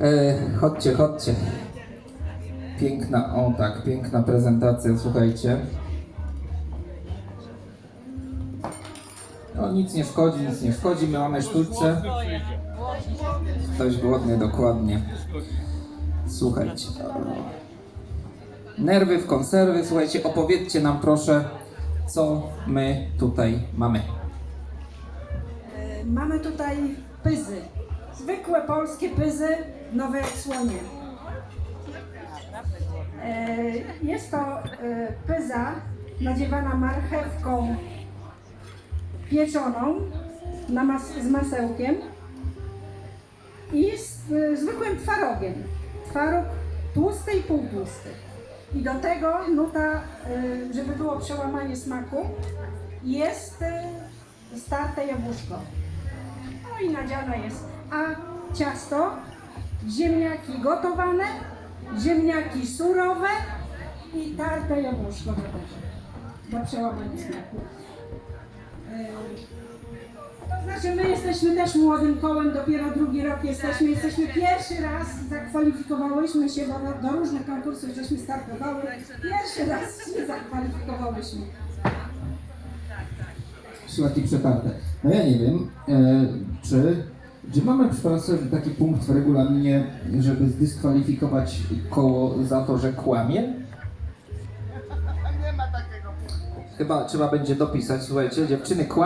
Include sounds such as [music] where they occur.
E, chodźcie, chodźcie. Piękna, o tak, piękna prezentacja, słuchajcie. No nic nie szkodzi, nic nie szkodzi, my mamy sztuczce. Ktoś głodny, dokładnie. Słuchajcie. Nerwy w konserwy, słuchajcie, opowiedzcie nam proszę, co my tutaj mamy. Mamy tutaj pyzy. Zwykłe polskie pyzy w nowej odsłonie. E, Jest to e, pyza nadziewana marchewką pieczoną mas z masełkiem i z e, zwykłym twarogiem. Twaróg tłusty i półtłusty. I do tego nuta, żeby było przełamanie smaku, jest starte jabłuszko. No i nadziana jest. A ciasto, ziemniaki gotowane, ziemniaki surowe i tarte jabłuszko też. Do przełamania smaku. Yy, To znaczy my jesteśmy też młodym kołem, dopiero drugi rok jesteśmy. Jesteśmy pierwszy raz, zakwalifikowałyśmy się do, do różnych konkursów, żeśmy startowały. Pierwszy raz się zakwalifikowałyśmy. Szlaki przetarte. No ja nie wiem, e, czy, czy mamy Państwa taki punkt w regulaminie, żeby zdyskwalifikować koło za to, że kłamie? [laughs] Nie ma takiego punktu. Chyba trzeba będzie dopisać, słuchajcie, dziewczyny kłamią.